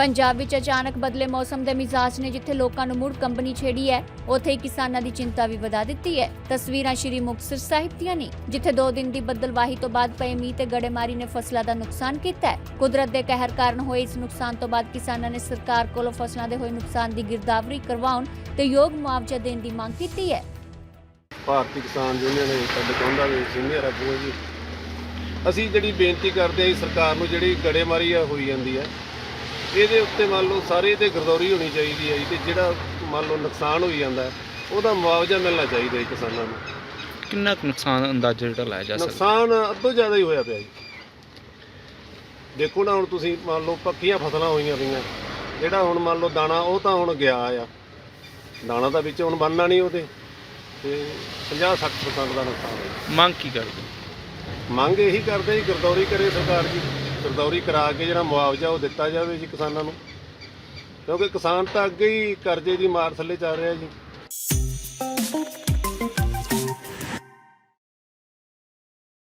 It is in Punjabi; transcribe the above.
ਪੰਜਾਬ ਵਿੱਚ ਅਚਾਨਕ ਬਦਲੇ ਮੌਸਮ ਦੇ ਮਿਜ਼ਾਜ ਨੇ ਜਿੱਥੇ ਲੋਕਾਂ ਨੂੰ ਮੁੜ ਕੰਬਣੀ ਛੇੜੀ ਹੈ, ਉੱਥੇ ਹੀ ਕਿਸਾਨਾਂ ਦੀ ਚਿੰਤਾ ਵੀ ਵਧਾ ਦਿੱਤੀ ਹੈ। ਤਸਵੀਰਾਂ ਸ਼੍ਰੀ ਮੁਕਤਸਰ ਸਾਹਿਬ ਦੀਆਂ ਨੇ, ਜਿੱਥੇ 2 ਦਿਨ ਦੀ ਬੱਦਲਵਾਹੀ ਤੋਂ ਬਾਅਦ ਪਏ ਮੀਂਹ ਤੇ ਗੜੇਮਾਰੀ ਨੇ ਫਸਲਾਂ ਦਾ ਨੁਕਸਾਨ ਕੀਤਾ ਹੈ। ਕੁਦਰਤ ਦੇ ਕਹਿਰ ਕਾਰਨ ਹੋਏ ਇਸ ਨੁਕਸਾਨ ਤੋਂ ਬਾਅਦ ਕਿਸਾਨਾਂ ਨੇ ਸਰਕਾਰ ਕੋਲੋਂ ਫਸਲਾਂ ਦੇ ਹੋਏ ਨੁਕਸਾਨ ਦੀ ਗਿਰਦਾਵਰੀ ਕਰਵਾਉਣ ਤੇ ਯੋਗ ਮੁਆਵਜ਼ਾ ਦੇਣ ਦੀ ਮੰਗ ਕੀਤੀ ਹੈ। ਭਾਰਤੀ ਕਿਸਾਨ ਯੂਨੀਅਨ ਸਾਡੇ ਕਹਿੰਦਾ ਵੀ ਸੀਨੀਅਰ ਆਗੂ ਹੈ ਜੀ, ਅਸੀਂ ਜਿਹੜੀ ਬੇਨਤੀ ਕਰਦੇ ਹਾਂ ਜੀ ਸਰਕਾਰ ਨੂੰ ਜਿਹੜੀ ਗੜੇਮਾਰੀ ਆ, ਹੋਈ ਜਾਂਦੀ ਹੈ। ਇਹਦੇ ਉੱਤੇ ਮੰਨ ਲਓ ਸਾਰੇ ਤੇ ਗਰਦੌਰੀ ਹੋਣੀ ਚਾਹੀਦੀ ਹੈ ਜੀ ਤੇ ਜਿਹੜਾ ਮੰਨ ਲਓ ਨੁਕਸਾਨ ਹੋਈ ਜਾਂਦਾ ਹੈ, ਉਹਦਾ ਮੁਆਵਜ਼ਾ ਮਿਲਣਾ ਚਾਹੀਦਾ ਜੀ ਕਿਸਾਨਾਂ ਨੂੰ। ਕਿੰਨਾ ਕੁ ਨੁਕਸਾਨ ਅੰਦਾਜ਼ਾ ਜਿਹੜਾ ਲਾਇਆ ਜਾ ਸਕਦਾ? ਨੁਕਸਾਨ ਅੱਧੋ ਜ਼ਿਆਦਾ ਹੀ ਹੋਇਆ ਪਿਆ ਜੀ। ਦੇਖੋ ਨਾ ਹੁਣ ਤੁਸੀਂ ਮੰਨ ਲਓ ਪੱਕੀਆਂ ਫਸਲਾਂ ਹੋਈਆਂ ਪਈਆਂ ਜਿਹੜਾ ਹੁਣ ਮੰਨ ਲਓ ਦਾਣਾ ਉਹ ਤਾਂ ਹੁਣ ਗਿਆ ਆ। ਦਾਣਾ ਤਾਂ ਵਿੱਚ ਹੁਣ ਬਣਨਾ ਨਹੀਂ ਉਹਦੇ ਤੇ 50 60% ਦਾ ਨੁਕਸਾਨ ਹੋਇਆ ਮੰਗ ਕੀ ਕਰਦੇ? ਮੰਗ ਇਹੀ ਕਰਦੇ ਜੀ ਗਰਦੌਰੀ ਕਰੇ ਸਰਕਾਰ ਜੀ। ਗਰਦੌਰੀ ਕਰਾ ਕੇ ਜਿਹੜਾ ਮੁਆਵਜ਼ਾ ਉਹ ਦਿੱਤਾ ਜਾਵੇ ਜੀ ਕਿਸਾਨਾਂ ਨੂੰ। ਕਿਉਂਕਿ ਕਿਸਾਨ ਤਾਂ ਅੱਗੇ ਹੀ ਕਰਜ਼ੇ ਦੀ ਮਾਰ ਥੱਲੇ ਚੱਲ ਰਿਹਾ ਜੀ।